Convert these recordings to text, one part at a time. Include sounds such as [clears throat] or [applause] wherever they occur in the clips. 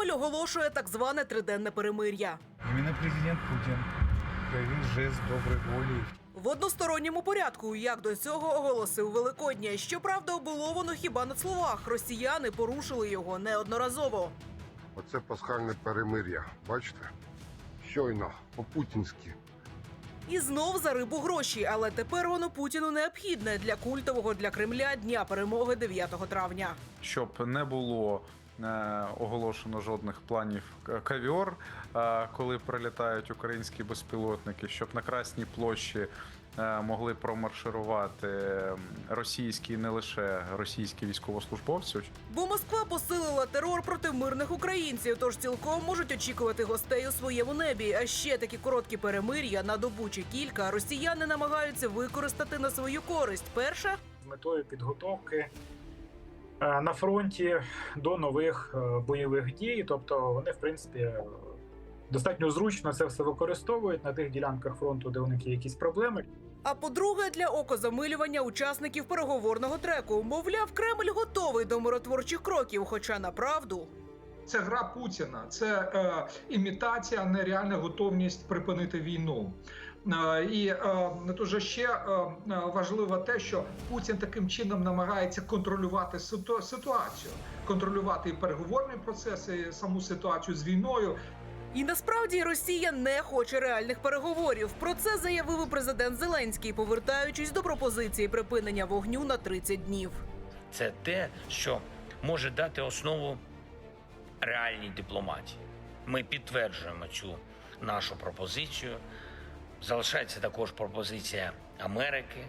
Кремль оголошує так зване триденне перемир'я. Именно президент Путин проявил жест доброй воли. В односторонньому порядку, як до цього оголосив Великодня. Щоправда, було воно хіба на словах. Росіяни порушили його неодноразово. Оце пасхальне перемир'я. Бачите? Щойно, по-путінськи. І знов за рибу гроші, але тепер воно Путіну необхідне для культового для Кремля дня перемоги 9 травня. щоб не було оголошено жодних планів кавіор, е, коли прилітають українські безпілотники, щоб на Красній площі е, могли промарширувати російські, не лише російські військовослужбовці. Бо Москва посилила терор проти мирних українців, тож цілком можуть очікувати гостей у своєму небі. А ще такі короткі перемир'я на добу чи кілька росіяни намагаються використати на свою користь. Перша з метою підготовки на фронті до нових е, бойових дій. Тобто вони, в принципі, е, достатньо зручно це все використовують на тих ділянках фронту, де у них є якісь проблеми. А по-друге, для окозамилювання учасників переговорного треку, мовляв, Кремль готовий до миротворчих кроків, хоча направду Це гра Путіна, це е, імітація, нереальна готовність припинити війну. Е, і е, дуже ще е, е, важливо те, що Путін таким чином намагається контролювати ситуацію, контролювати і переговорний процес, і саму ситуацію з війною. І насправді Росія не хоче реальних переговорів. Про це заявив і президент Зеленський, повертаючись до пропозиції припинення вогню на 30 днів. це те, що може дати основу реальній дипломатії. Ми підтверджуємо цю нашу пропозицію. Залишається також пропозиція Америки.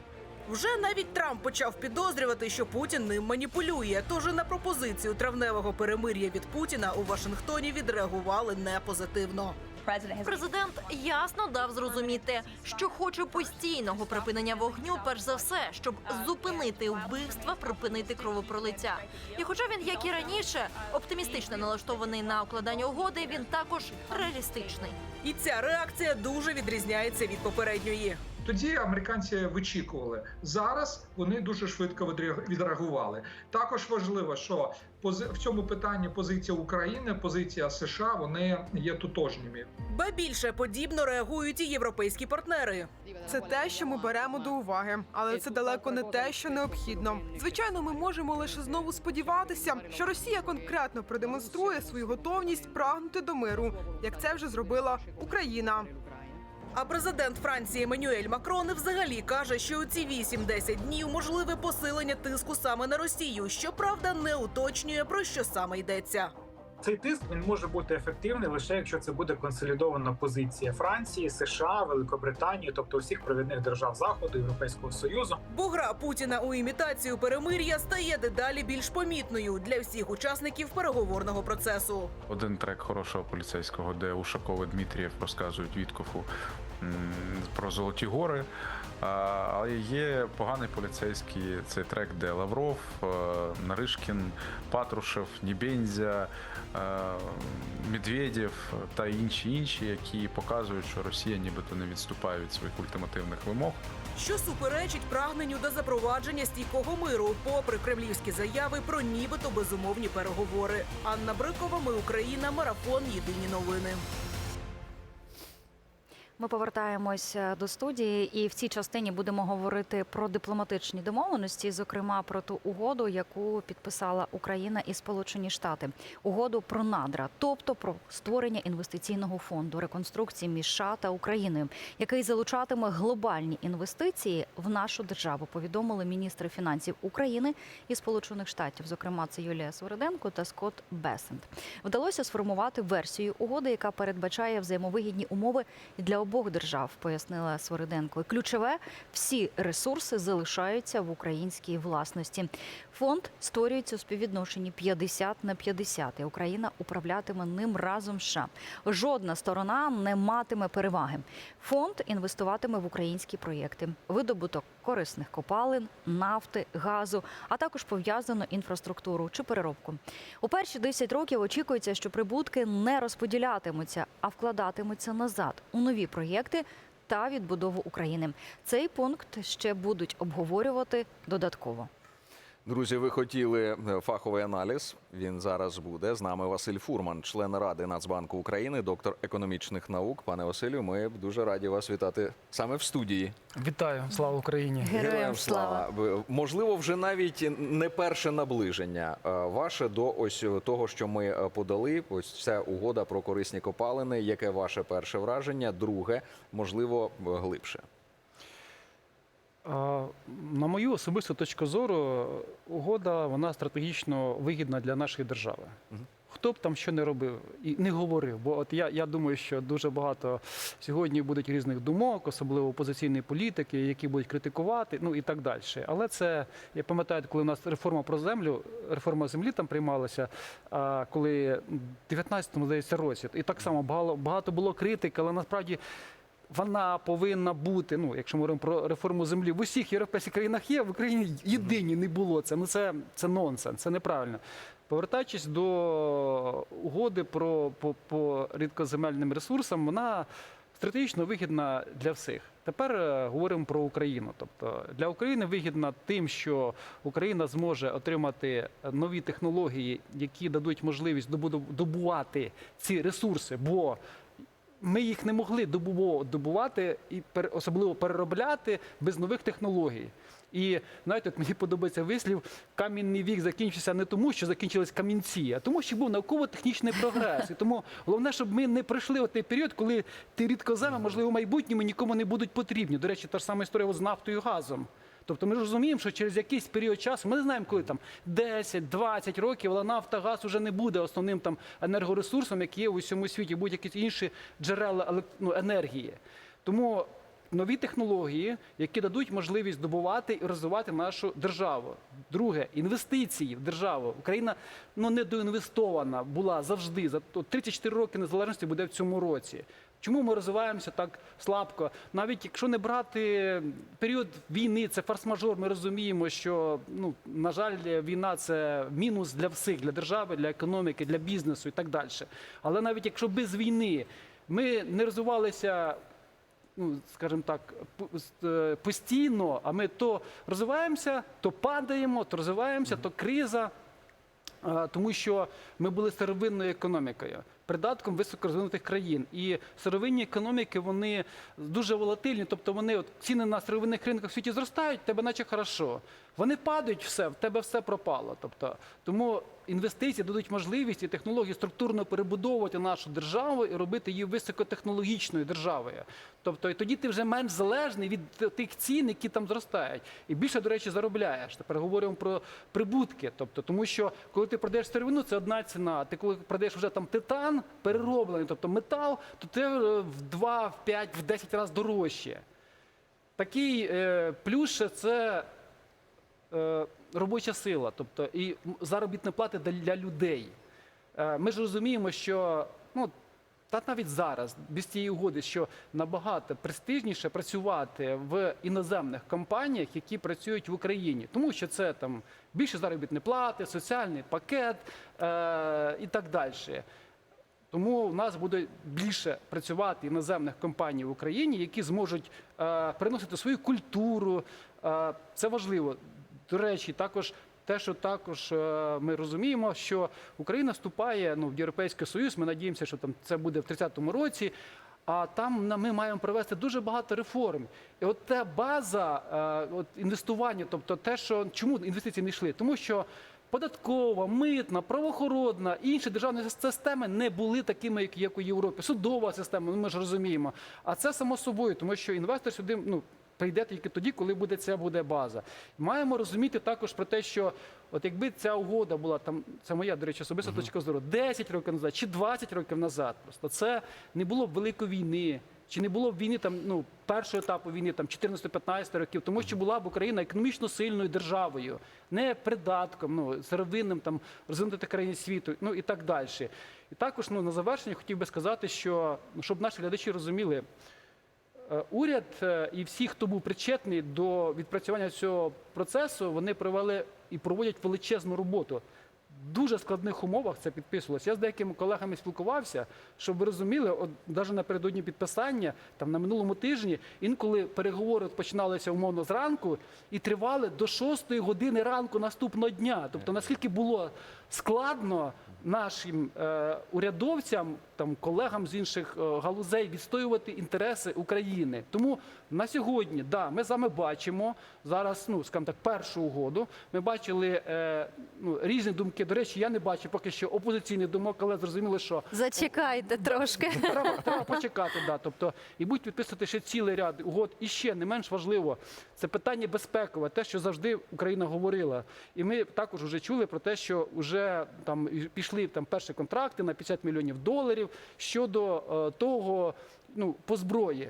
Вже навіть Трамп почав підозрювати, що Путін ним маніпулює. Тож на пропозицію травневого перемир'я від Путіна у Вашингтоні відреагували непозитивно. Президент ясно дав зрозуміти, що хоче постійного припинення вогню, перш за все, щоб зупинити вбивства, припинити кровопролиття. І хоча він, як і раніше, оптимістично налаштований на укладання угоди, він також реалістичний. І ця реакція дуже відрізняється від попередньої. Тоді американці вичікували. Зараз вони дуже швидко відреаг- відреагували. Також важливо, що в цьому питанні позиція України, позиція США вони є тотожніми. Ба більше подібно реагують і європейські партнери. Це те, що ми беремо до уваги, але це далеко не те, що необхідно. Звичайно, ми можемо лише знову сподіватися, що Росія конкретно продемонструє свою готовність прагнути до миру, як це вже зробила Україна. А президент Франції Менюель Макрон взагалі каже, що у ці 8-10 днів можливе посилення тиску саме на Росію. Щоправда, не уточнює про що саме йдеться. Цей тиск він може бути ефективний лише якщо це буде консолідована позиція Франції, США, Великобританії, тобто усіх провідних держав Заходу, Європейського Союзу. Бо гра Путіна у імітацію перемир'я стає дедалі більш помітною для всіх учасників переговорного процесу. Один трек хорошого поліцейського, де Ушаков і Дмитрієв розказують Віткофу м, про Золоті гори. Але є поганий поліцейський цей трек, де Лавров, е, Наришкін, Патрушев, Нібензя, е, Медведєв та інші інші, які показують, що Росія нібито не відступає від своїх ультимативних вимог. Що суперечить прагненню до запровадження стійкого миру, попри кремлівські заяви про нібито безумовні переговори. Анна Брикова, ми Україна, марафон. Єдині новини. Ми повертаємося до студії, і в цій частині будемо говорити про дипломатичні домовленості, зокрема про ту угоду, яку підписала Україна і Сполучені Штати. Угоду про надра, тобто про створення інвестиційного фонду реконструкції між США та Україною, який залучатиме глобальні інвестиції в нашу державу. Повідомили міністри фінансів України і Сполучених Штатів. Зокрема, це Юлія Свориденко та Скотт Бесент. Вдалося сформувати версію угоди, яка передбачає взаємовигідні умови для обох держав, пояснила Свориденко. І Ключове всі ресурси залишаються в українській власності. Фонд створюється у співвідношенні 50 на 50, і Україна управлятиме ним разом з США. Жодна сторона не матиме переваги. Фонд інвестуватиме в українські проєкти, видобуток корисних копалин, нафти, газу, а також пов'язану інфраструктуру чи переробку. У перші 10 років очікується, що прибутки не розподілятимуться, а вкладатимуться назад у нові проєкти та відбудову України. Цей пункт ще будуть обговорювати додатково. Друзі, ви хотіли е, фаховий аналіз. Він зараз буде з нами. Василь Фурман, член ради Нацбанку України, доктор економічних наук. Пане Василю, ми дуже раді вас вітати саме в студії. Вітаю, слава Україні! Героям слава! Можливо, вже навіть не перше наближення е, ваше до ось того, що ми е, подали. Ось ця угода про корисні копалини. Яке ваше перше враження? Друге, можливо, глибше. На мою особисту точку зору, угода вона стратегічно вигідна для нашої держави. Хто б там що не робив і не говорив, бо от я, я думаю, що дуже багато сьогодні будуть різних думок, особливо опозиційної політики, які будуть критикувати, ну і так далі. Але це я пам'ятаю, коли у нас реформа про землю, реформа землі там приймалася, а, коли в 19-му, здається, році, і так само багато, багато було критики, але насправді вона повинна бути. Ну, якщо ми говоримо про реформу землі, в усіх європейських країнах є, в Україні єдині не було це. Ну це, це нонсенс, це неправильно. Повертаючись до угоди про по, по рідкоземельним ресурсам, вона стратегічно вигідна для всіх. Тепер е, говоримо про Україну. Тобто для України вигідна тим, що Україна зможе отримати нові технології, які дадуть можливість добувати ці ресурси, бо ми їх не могли добуво- добувати і особливо переробляти без нових технологій. І знаєте, от мені подобається вислів, камінний вік закінчився не тому, що закінчились камінці, а тому, що був науково-технічний прогрес. І тому головне, щоб ми не пройшли от той період, коли ті рідкоземи, можливо, в майбутньому нікому не будуть потрібні. До речі, та ж сама історія з нафтою і газом. Тобто ми ж розуміємо, що через якийсь період часу, ми не знаємо, коли там 10-20 років, але нафта, газ уже не буде основним там енергоресурсом, який є у всьому світі, будь-які інші джерела ну, енергії. Тому нові технології, які дадуть можливість добувати і розвивати нашу державу. Друге, інвестиції в державу. Україна ну недоінвестована була завжди. За то 34 роки незалежності буде в цьому році. Чому ми розвиваємося так слабко? Навіть якщо не брати період війни, це форс-мажор. Ми розуміємо, що ну на жаль, війна це мінус для всіх, для держави, для економіки, для бізнесу і так далі. Але навіть якщо без війни ми не розвивалися ну, скажімо так, е, постійно, а ми то розвиваємося, то падаємо, то розвиваємося, то криза. Тому що ми були сировинною економікою, придатком високорозвинутих країн. І сировинні економіки вони дуже волатильні, тобто вони от ціни на сировинних ринках в світі зростають, тебе наче хорошо. Вони падають, все, в тебе все пропало. Тобто, тому інвестиції дадуть можливість і технології структурно перебудовувати нашу державу і робити її високотехнологічною державою. Тобто, і тоді ти вже менш залежний від тих цін, які там зростають. І більше, до речі, заробляєш. Тепер говоримо про прибутки. Тобто, тому що коли ти продаєш сировину, це одна ціна. Ти коли продаєш вже там титан перероблений, тобто метал, то це е, в 2, в 5, в 10 разів дорожче. Такий е, плюс це е, робоча сила, тобто і плата для, для людей. Е, ми ж розуміємо, що ну, та навіть зараз, без цієї угоди, що набагато престижніше працювати в іноземних компаніях, які працюють в Україні, тому що це там більше заробітні плати, соціальний пакет е, і так далі. Тому в нас буде більше працювати іноземних компаній в Україні, які зможуть е, приносити свою культуру. Е, це важливо. До речі, також те, що також е, ми розуміємо, що Україна вступає ну, в Європейський Союз. Ми надіємося, що там це буде в 30-му році. А там ми маємо провести дуже багато реформ. І от та база е, от інвестування, тобто те, що чому інвестиції не йшли, тому що податкова, митна, правоохоронна інші державні системи не були такими, як, у Європі. Судова система, ну ми ж розуміємо. А це само собою, тому що інвестор сюди ну, прийде тільки тоді, коли буде ця буде база. Маємо розуміти також про те, що от якби ця угода була там, це моя, до речі, особиста точка зору, 10 років назад чи 20 років назад, просто це не було б великої війни. Чи не було б війни там ну першого етапу війни, там 14-15 років, тому що була б Україна економічно сильною державою, не придатком, ну сировинним там розвинутих країн світу, ну і так далі. І також ну на завершення хотів би сказати, що ну, щоб наші глядачі розуміли, Е, Уряд е, і всі, хто був причетний до відпрацювання цього процесу, вони провели і проводять величезну роботу. Дуже складних умовах це підписувалося. Я з деякими колегами спілкувався, щоб ви розуміли, от навіть напередодні підписання, там на минулому тижні, інколи переговори починалися умовно зранку і тривали до 6 години ранку наступного дня. Тобто наскільки було складно нашим е, урядовцям, там колегам з інших е, галузей відстоювати інтереси України. Тому на сьогодні, да, ми з вами бачимо зараз, ну скажімо так, першу угоду. Ми бачили е, ну, різні думки. До речі, я не бачу поки що опозиційних думок, але зрозуміло, що Зачекайте трошки. [laughs] треба, треба почекати. Да. Тобто, і будуть підписувати ще цілий ряд угод. І ще не менш важливо, це питання безпекове, те, що завжди Україна говорила. І ми також вже чули про те, що вже там пішли там перші контракти на 50 мільйонів доларів щодо е, того, ну по зброї.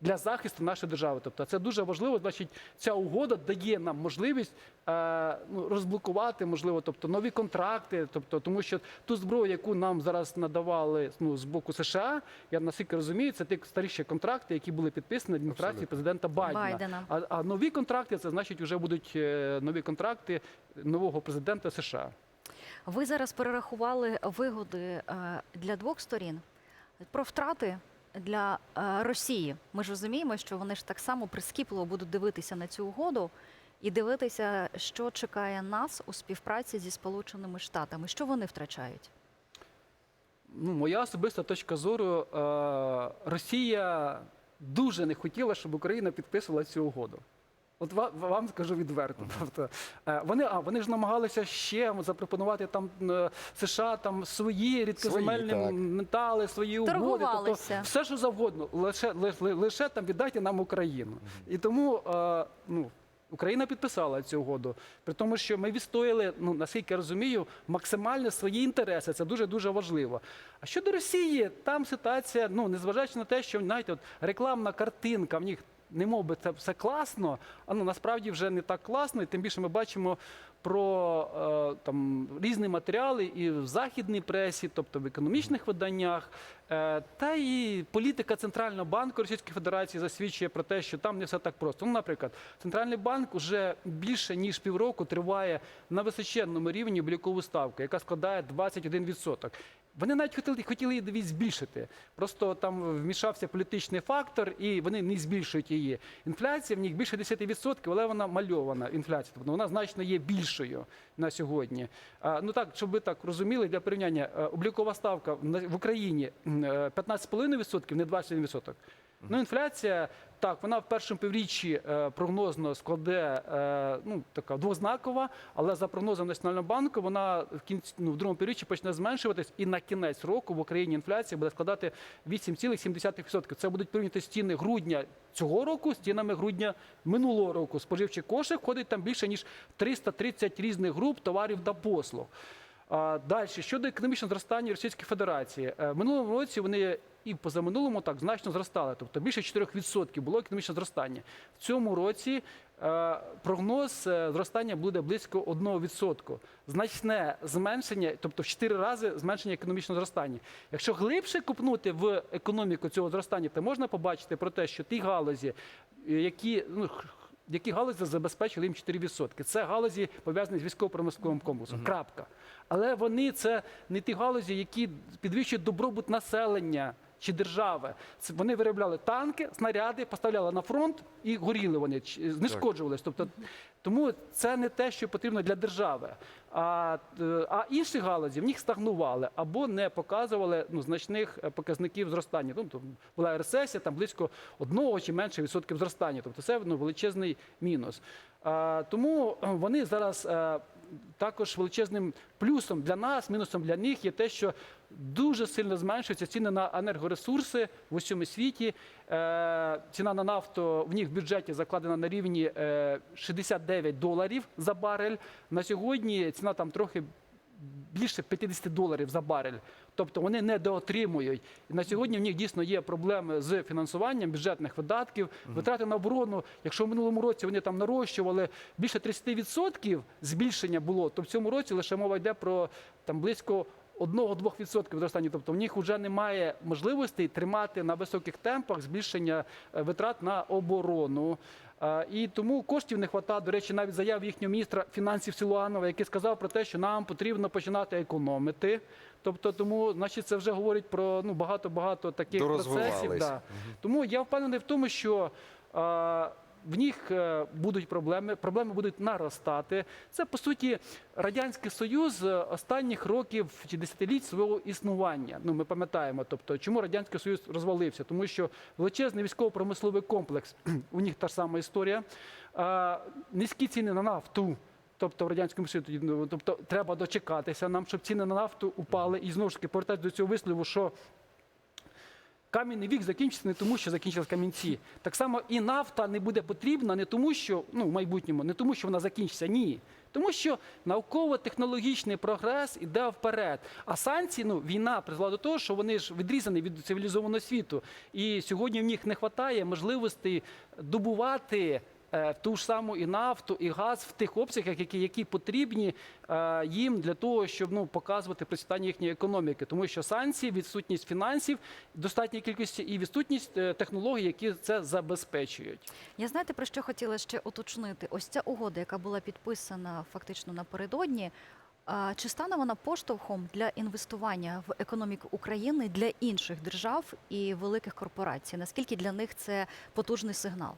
Для захисту нашої держави, тобто це дуже важливо. Значить, ця угода дає нам можливість е, ну, розблокувати, можливо, тобто нові контракти. Тобто, тому що ту зброю, яку нам зараз надавали ну, з боку США, я наскільки розумію, це ті старіші контракти, які були підписані адміністрації президента Байдена. Байдена. А, а нові контракти це значить, вже будуть е, нові контракти нового президента США. Ви зараз перерахували вигоди е, для двох сторін про втрати для е, Росії. Ми ж розуміємо, що вони ж так само прискіпливо будуть дивитися на цю угоду і дивитися, що чекає нас у співпраці зі Сполученими Штатами. Що вони втрачають? Ну, моя особиста точка зору, е, Росія дуже не хотіла, щоб Україна підписувала цю угоду. От вам скажу відверто. Тобто, вони, а, вони ж намагалися ще запропонувати там е, США там свої рідкоземельні так. метали, свої угоди. Тобто все, що завгодно, лише, лише, лише там віддайте нам Україну. І тому е, ну, Україна підписала цю угоду. При тому, що ми відстояли, ну наскільки я розумію, максимально свої інтереси. Це дуже дуже важливо. А щодо Росії, там ситуація, ну незважаючи на те, що знаєте, от рекламна картинка в них. Не мов би це все класно, а ну насправді вже не так класно, і тим більше ми бачимо про е, там різні матеріали і в західній пресі, тобто в економічних виданнях, е, та і політика Центрального банку Російської Федерації засвідчує про те, що там не все так просто. Ну, наприклад, центральний банк вже більше ніж півроку триває на височенному рівні облікову ставку, яка складає 21%. Вони навіть хотіли, хотіли її збільшити. Просто там вмішався політичний фактор, і вони не збільшують її. Інфляція в них більше 10%, але вона мальована інфляція. Тобто вона значно є більшою на сьогодні. А, ну так, щоб ви так розуміли, для порівняння, е, облікова ставка в Україні м, е, 15,5%, не 21%. Ну, інфляція, так, вона в першому півріччі е, прогнозно складе е, ну, така двознакова, але за прогнозом Національного банку вона в кінці ну, в другому півріччі почне зменшуватись, і на кінець року в Україні інфляція буде складати 8,7%. Це будуть порівняти стіни грудня цього року з цінами грудня минулого року. Споживчий кошик входить там більше ніж 330 різних груп товарів та послуг. Далі щодо економічного зростання Російської Федерації, Е, минулому році вони і позаминулому так значно зростали, тобто більше 4% було економічне зростання. В цьому році е, прогноз е, зростання буде близько 1%. Значне зменшення, тобто в 4 рази зменшення економічного зростання. Якщо глибше купнути в економіку цього зростання, то можна побачити про те, що ті галузі, які ну, які галузі забезпечили їм 4%. Це галузі пов'язані з військово-промисловим комплексом. Крапка. Але вони це не ті галузі, які підвищують добробут населення чи держави. Вони виробляли танки, снаряди, поставляли на фронт і горіли вони, знешкоджувались. Тобто, тому це не те, що потрібно для держави. А, е, а інші галузі в них стагнували або не показували ну, значних е, показників зростання. Ну, Тобто була рецесія, там близько одного чи менше відсотків зростання. Тобто це ну, величезний мінус. А, тому е, вони зараз. Е, також величезним плюсом для нас, мінусом для них є те, що дуже сильно зменшуються ціни на енергоресурси в усьому світі. Е, ціна на нафту в них в бюджеті закладена на рівні е, 69 доларів за барель. На сьогодні ціна там трохи більше 50 доларів за барель. Тобто вони недоотримують. І на сьогодні в них дійсно є проблеми з фінансуванням бюджетних видатків, витрати на оборону. Якщо в минулому році вони там нарощували більше 30% збільшення було, то в цьому році лише мова йде про там близько 1-2% відсотків зростання. Тобто в них вже немає можливості тримати на високих темпах збільшення е, витрат на оборону. Е, І тому коштів не вистачає. До речі, навіть заяв їхнього міністра фінансів Силуанова, який сказав про те, що нам потрібно починати економити. Тобто, тому, значить, це вже говорить про ну багато багато таких процесів. Да. Угу. Тому я впевнений в тому, що е, в них е, будуть проблеми, проблеми будуть наростати. Це по суті радянський союз е, останніх років чи десятиліть свого існування. Ну ми пам'ятаємо, тобто чому радянський союз розвалився, тому що величезний військово-промисловий комплекс. [clears throat] У них та ж сама історія. Низькі ціни на нафту. Тобто в радянському Союзі, ну, тобто треба дочекатися нам, щоб ціни на нафту упали. І знову ж таки повертатися до цього вислову, що кам'яний вік закінчиться не тому, що закінчились камінці. Так само і нафта не буде потрібна не тому, що ну в майбутньому, не тому, що вона закінчиться. Ні. Тому що науково-технологічний прогрес іде вперед. А санкції, ну війна призвела до того, що вони ж відрізані від цивілізованого світу. І сьогодні в них не вистачає можливостей добувати. Е, Ту ж саму і нафту, і газ в тих обсягах, які, які потрібні е, їм для того, щоб ну показувати процвітання їхньої економіки, тому що санкції, відсутність фінансів, достатньої кількості і відсутність е, технологій, які це забезпечують. Я знаєте про що хотіла ще уточнити? Ось ця угода, яка була підписана фактично напередодні. Чи стане вона поштовхом для інвестування в економіку України для інших держав і великих корпорацій? Наскільки для них це потужний сигнал?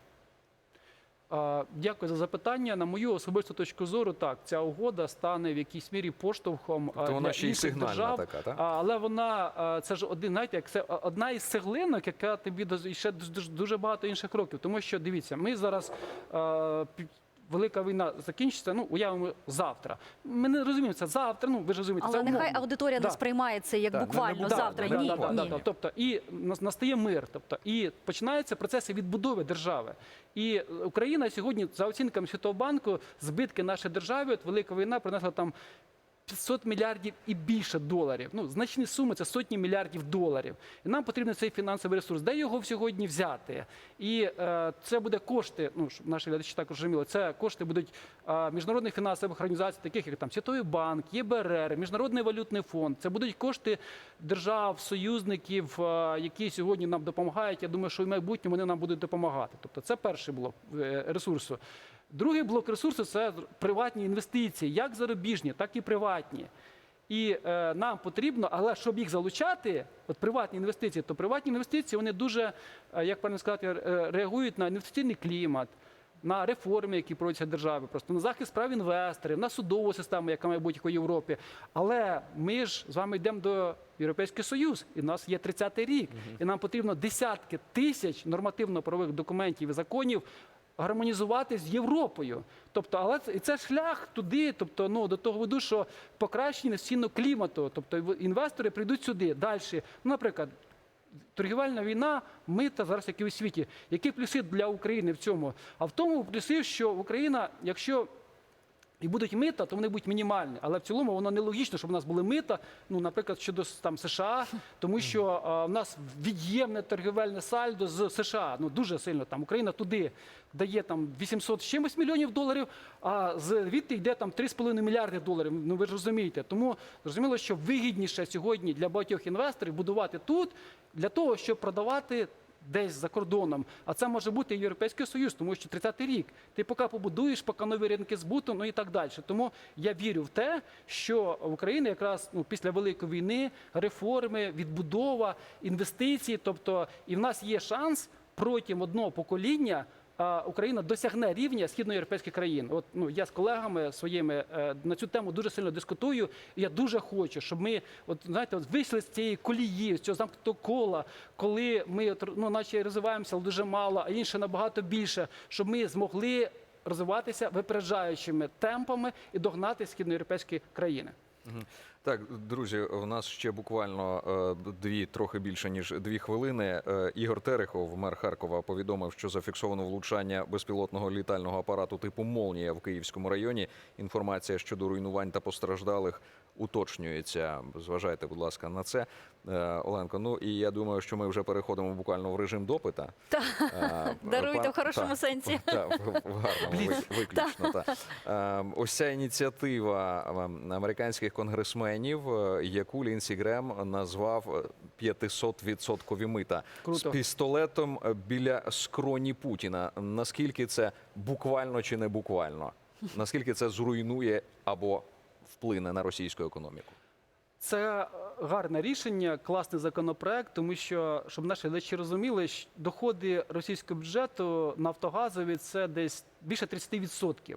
Дякую за запитання. На мою особисту точку зору, так ця угода стане в якійсь мірі поштовхом Тобто вона для ще інших держав. така, так? Але вона це ж один, знаєте, як це одна із цеглинок, яка тобі ще дуже багато інших кроків. Тому що дивіться, ми зараз. Велика війна закінчиться, ну уявимо завтра. Ми не розуміємо це завтра. Ну ви ж розумієте, Але це нехай умовно. аудиторія Да. не сприймає це як Да, буквально да, завтра. да, ні, да, да, да, да. Тобто і нас- настає мир, тобто і починаються процеси відбудови держави. І Україна сьогодні, за оцінками Світового банку, збитки нашої держави, от велика війна принесла там 500 мільярдів і більше доларів. Ну, значні суми це сотні мільярдів доларів. І нам потрібен цей фінансовий ресурс. Де його сьогодні взяти? І е, це буде кошти. Ну щоб наші глядачі також розуміли, це кошти будуть е, міжнародних фінансових організацій, таких як там Світовий банк, ЄБРР, Міжнародний валютний фонд. Це будуть кошти держав, союзників, е, які сьогодні нам допомагають. Я думаю, що в майбутньому вони нам будуть допомагати. Тобто, це перший блок е, ресурсу. Другий блок ресурсу це приватні інвестиції, як зарубіжні, так і приватні. І е, нам потрібно, але щоб їх залучати, от приватні інвестиції, то приватні інвестиції вони дуже, е, як правильно сказати, е, реагують на інвестиційний клімат, на реформи, які проводяться в державі, просто на захист прав інвесторів, на судову систему, яка має бути у Європі. Але ми ж з вами йдемо до Європейський Союз, і в нас є 30-й рік, і нам потрібно десятки тисяч нормативно-правових документів і законів гармонізувати з Європою. Тобто, але це, і це шлях туди, тобто, ну, до того веду, що покращення інвестиційного клімату, тобто інвестори прийдуть сюди далі. Ну, наприклад, торгівельна війна, мита зараз як і у світі. Які плюси для України в цьому? А в тому плюси, що Україна, якщо і будуть мита, то вони будуть мінімальні. Але в цілому воно нелогічно, щоб у нас були мита, ну, наприклад, щодо там США, тому що а, в нас від'ємне торгівельне сальдо з США. Ну дуже сильно там Україна туди дає там 800 з чимось мільйонів доларів, а звідти йде там 3,5 мільярди доларів. Ну ви ж розумієте. Тому зрозуміло, що вигідніше сьогодні для багатьох інвесторів будувати тут для того, щоб продавати десь за кордоном. А це може бути і Європейський Союз, тому що 30-й рік. Ти поки побудуєш, поки нові ринки збуту, ну і так далі. Тому я вірю в те, що в Україні якраз ну, після Великої війни реформи, відбудова, інвестиції, тобто і в нас є шанс протягом одного покоління. Україна досягне рівня східноєвропейських країн. От ну я з колегами своїми е, на цю тему дуже сильно дискутую. І я дуже хочу, щоб ми, от знаєте, от вийшли з цієї колії, з цього замкнутого кола, коли ми ну, наче розвиваємося, дуже мало, а інше набагато більше, щоб ми змогли розвиватися випереджаючими темпами і догнати східноєвропейські країни. Так, друзі, у нас ще буквально е, дві, трохи більше ніж дві хвилини. Е, Ігор Терехов, мер Харкова, повідомив, що зафіксовано влучання безпілотного літального апарату типу Молнія в Київському районі. Інформація щодо руйнувань та постраждалих уточнюється. Зважайте, будь ласка, на це. Е, Оленко, ну і я думаю, що ми вже переходимо буквально в режим допита. Та, [laughs] Даруйте в хорошому сенсі. гарному виключно. Та. Ось ця ініціатива е, американських конгресменів. Бізнесменів, е, яку Лінсі Грем назвав е, 500-відсоткові мита Круто. з пістолетом е, біля скроні Путіна. Наскільки це буквально чи не буквально? Наскільки це зруйнує або вплине на російську економіку? Це е, гарне рішення, класний законопроект, тому що, щоб наші глядачі розуміли, щ- доходи російського бюджету нафтогазові це десь більше 30%.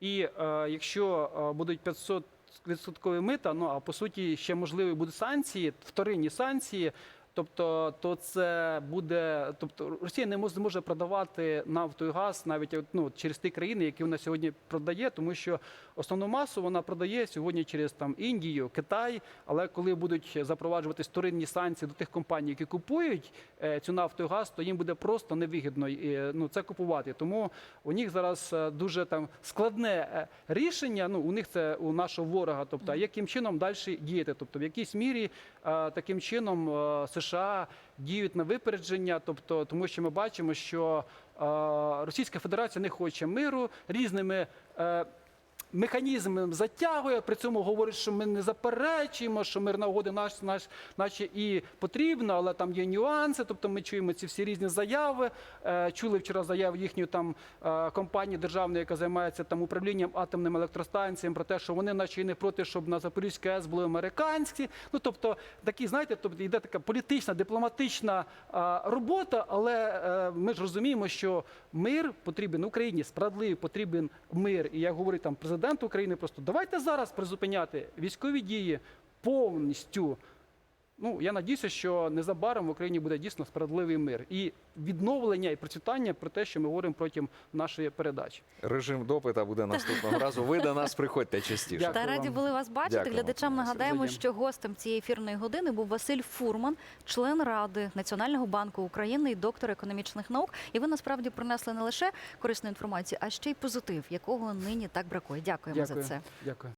І е, якщо е, будуть 500 відсоткові мита, ну а по суті ще можливі будуть санкції, вторинні санкції. Тобто, то це буде, тобто Росія не може, зможе продавати нафту і газ навіть ну, через ті країни, які вона сьогодні продає, тому що основну масу вона продає сьогодні через там Індію, Китай. Але коли будуть запроваджувати вторинні санкції до тих компаній, які купують е, цю нафту і газ, то їм буде просто невигідно е, ну, це купувати. Тому у них зараз е, дуже там складне е, рішення. Ну у них це у нашого ворога. Тобто, яким чином далі діяти? Тобто, в якійсь мірі е, таким чином е, США діють на випередження, тобто, тому що ми бачимо, що е, Російська Федерація не хоче миру різними. Механізм затягує, при цьому говорить, що ми не заперечуємо, що мирна угода наш, наш, наче і потрібна, але там є нюанси. Тобто ми чуємо ці всі різні заяви. Е, чули вчора заяву їхньої там е, компанії державної, яка займається там управлінням атомним електростанціям, про те, що вони, наче і не проти, щоб на Запорізькій АЕС були американські. Ну тобто, такі, знаєте, тобто йде така політична, дипломатична е, робота, але ми ж розуміємо, що мир потрібен Україні, справедливий потрібен мир. І як говорить там президент України, просто давайте зараз призупиняти військові дії повністю. Ну, я надіюся, що незабаром в Україні буде дійсно справедливий мир і відновлення і процвітання про те, що ми говоримо протягом нашої передачі. Режим допита буде наступного разу. Ви до нас приходьте частіше. Дякую Та раді вам. були вас бачити. Дякуємо, Глядачам нагадаємо, що гостем цієї ефірної години був Василь Фурман, член ради Національного банку України і доктор економічних наук. І ви насправді принесли не лише корисну інформацію, а ще й позитив, якого нині так бракує. Дякуємо Дякую. за це. Дякую.